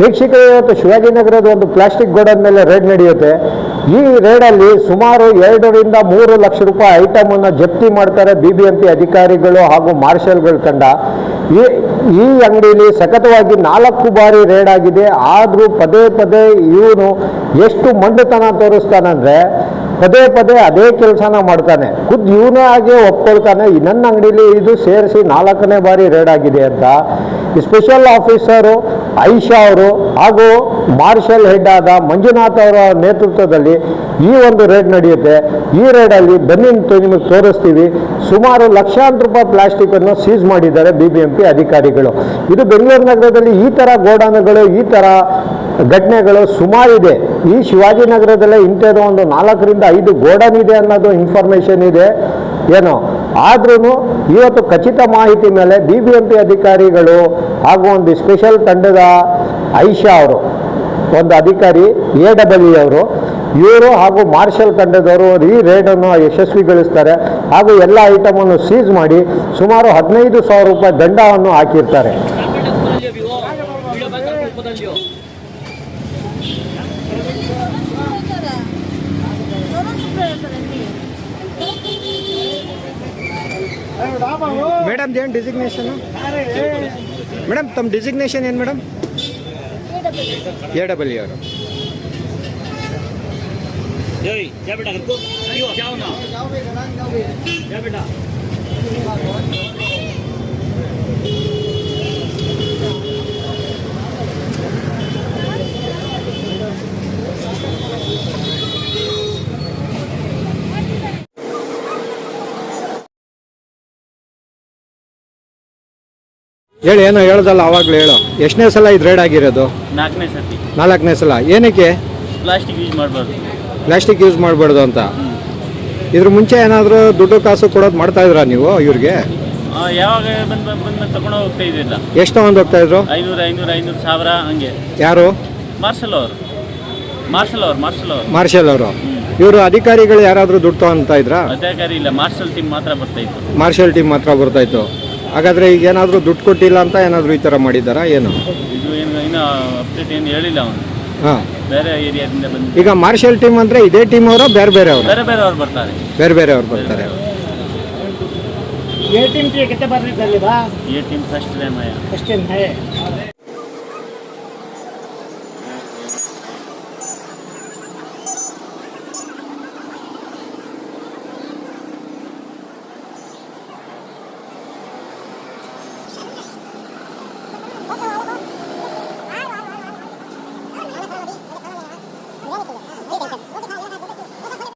ವೀಕ್ಷಕರೇ, ಇವತ್ತು ಶಿವಾಜಿನಗರದ ಒಂದು ಪ್ಲಾಸ್ಟಿಕ್ ಗೋಡನ್ ಮೇಲೆ ರೇಡ್ ನಡೆಯುತ್ತೆ. ಈ ರೇಡಲ್ಲಿ ಸುಮಾರು ಎರಡರಿಂದ ಮೂರು ಲಕ್ಷ ರೂಪಾಯಿ ಐಟಮ್ ಅನ್ನು ಜಪ್ತಿ ಮಾಡ್ತಾರೆ ಬಿ ಬಿ ಎಂ ಪಿ ಅಧಿಕಾರಿಗಳು ಹಾಗೂ ಮಾರ್ಷಲ್ಗಳ ತಂಡ. ಈ ಈ ಅಂಗಡಿಯಲ್ಲಿ ಸತತವಾಗಿ ನಾಲ್ಕು ಬಾರಿ ರೇಡ್ ಆಗಿದೆ. ಆದರೂ ಪದೇ ಪದೇ ಇವನು ಎಷ್ಟು ಮಂಡತನ ತೋರಿಸ್ತಾನಂದ್ರೆ, ಪದೇ ಪದೇ ಅದೇ ಕೆಲಸನ ಮಾಡ್ತಾನೆ. ಖುದ್ ಇವನೇ ಆಗಿ ಒಪ್ಕೊಳ್ತಾನೆ ನನ್ನ ಅಂಗಡಿಲಿ ಇದು ಸೇರಿಸಿ ನಾಲ್ಕನೇ ಬಾರಿ ರೇಡ್ ಆಗಿದೆ ಅಂತ. ಸ್ಪೆಷಲ್ ಆಫೀಸರು ಐಷಾ ಅವರು ಹಾಗೂ ಮಾರ್ಷಲ್ ಹೆಡ್ ಆದ ಮಂಜುನಾಥ್ ಅವರ ನೇತೃತ್ವದಲ್ಲಿ ಈ ಒಂದು ರೇಡ್ ನಡೆಯುತ್ತೆ. ಈ ರೇಡಲ್ಲಿ ಬನ್ನಿ ನಿಮಗೆ ತೋರಿಸ್ತೀವಿ. ಸುಮಾರು ಲಕ್ಷಾಂತರ ರೂಪಾಯಿ ಪ್ಲಾಸ್ಟಿಕ್ ಅನ್ನು ಸೀಸ್ ಮಾಡಿದ್ದಾರೆ ಬಿ ಬಿ ಎಂ ಅಧಿಕಾರಿಗಳು. ಇದು ಬೆಂಗಳೂರು ನಗರದಲ್ಲಿ ಈ ಥರ ಗೋಡಾನುಗಳು, ಈ ಥರ ಘಟನೆಗಳು ಸುಮಾರಿದೆ ಈ ಶಿವಾಜಿನಗರದಲ್ಲೇ ಇಂಥದ್ದು ಒಂದು ನಾಲ್ಕರಿಂದ ಐದು ಗೋಡನ್ ಇದೆ ಅನ್ನೋದು ಇನ್ಫಾರ್ಮೇಷನ್ ಇದೆ. ಏನೋ? ಆದ್ರೂ ಇವತ್ತು ಖಚಿತ ಮಾಹಿತಿ ಮೇಲೆ ಬಿ ಬಿ ಎಂ ಪಿ ಅಧಿಕಾರಿಗಳು ಹಾಗೂ ಒಂದು ಸ್ಪೆಷಲ್ ತಂಡದ ಐಷಾ ಅವರು, ಒಂದು ಅಧಿಕಾರಿ ಎ ಡಬ್ಲ್ಯೂ ಅವರು, ಇವರು ಹಾಗೂ ಮಾರ್ಷಲ್ ತಂಡದವರು ಈ ರೇಡನ್ನು ಯಶಸ್ವಿಗೊಳಿಸ್ತಾರೆ ಹಾಗೂ ಎಲ್ಲ ಐಟಮನ್ನು ಸೀಸ್ ಮಾಡಿ ಸುಮಾರು ಹದಿನೈದು ಸಾವಿರ ರೂಪಾಯಿ ದಂಡವನ್ನು ಹಾಕಿರ್ತಾರೆ. ಮೇಡಮ್ ಏನು ಡಿಸಿಗ್ನೇಷನು ಮೇಡಮ್ ತಮ್ಮ ಡಿಸಿಗ್ನೇಷನ್ ಏನು ಮೇಡಮ್? ಎ ಡಬ್ಲ್ಯೂ ಅವರು. Yoi, ಹೇಳಿ ಏನೋ ಹೇಳ್ದಲ್ಲ ಅವಾಗಲೇ ಹೇಳು. ಎಷ್ಟನೇ ಸಲ ಇದು ರೇಡ್ ಆಗಿರೋದು? ನಾಲ್ಕನೇ ಸರ್ತಿ. ನಾಲ್ಕನೇ ಸಲ. ಏನಕ್ಕೆ? ಪ್ಲಾಸ್ಟಿಕ್ ಯೂಸ್ ಮಾಡಬಾರ್ದು. ಪ್ಲಾಸ್ಟಿಕ್ ಯೂಸ್ ಮಾಡಬಾರ್ದು ಅಂತ. ಇದ್ರ ಮುಂಚೆ ಏನಾದರೂ ದುಡ್ಡು ಕಾಸು ಕೊಡೋದು ಮಾಡ್ತಾ ಇದ್ರಾ ನೀವು ಇವ್ರಿಗೆ? ಯಾವಾಗ ಬಂದು ಬಂದು ತಗೊಂಡು ಹೋಗ್ತಾ ಇದ್ದಿಲ್ಲ. ಎಷ್ಟು ತಗೊಂಡು ಹೋಗ್ತಾ ಇದ್ರು? ಐನೂರು ಐನೂರು ಐನೂರು ಸಾವಿರ ಹಂಗೆ. ಯಾರು? ಮಾರ್ಷಲ್ ಅವರು. ಮಾರ್ಷಲ್ ಅವ್ರು ಮಾರ್ಷಲ್ ಅವರು. ಮಾರ್ಷಲ್ ಅವರು. ಇವರು ಅಧಿಕಾರಿಗಳು ಯಾರಾದರೂ ದುಡ್ಡು ತಗೊಂತ ಇದ್ರಾ? ಅಧಿಕಾರಿ ಇಲ್ಲ ಮಾರ್ಷಲ್ ಟೀಮ್ ಮಾತ್ರ ಬರ್ತಾ ಇತ್ತು. ಮಾರ್ಷಲ್ ಟೀಮ್ ಮಾತ್ರ ಬರ್ತಾ ಇತ್ತು. ಹಾಗಾದ್ರೆ ಈಗ ಏನಾದರೂ ದುಡ್ಡು ಕೊಟ್ಟಿಲ್ಲ ಅಂತ ಏನಾದರೂ ಈ ಥರ ಮಾಡಿದ್ದಾರಾ ಏನು ಇದು ಏನು ಇನ್ನೂ ಅಪ್ಡೇಟ್ ಏನು ಹೇಳಿಲ್ಲ ಅವನು ಹಾಂ ಬೇರೆ ಏರಿಯಾದಿಂದ ಬಂದು ಈಗ ಮಾರ್ಷಲ್ ಟೀಮ್ ಅಂದರೆ ಇದೇ ಟೀಮ್ ಅವರ ಬೇರೆ ಬೇರೆ ಅವರು ಬೇರೆ ಬೇರೆ ಅವ್ರು ಬರ್ತಾರೆ ಬೇರೆ ಬೇರೆ ಅವ್ರು ಬರ್ತಾರೆ ये टीम के कितने बार निकाले बा ये टीम फर्स्ट टाइम आया फर्स्ट टाइम है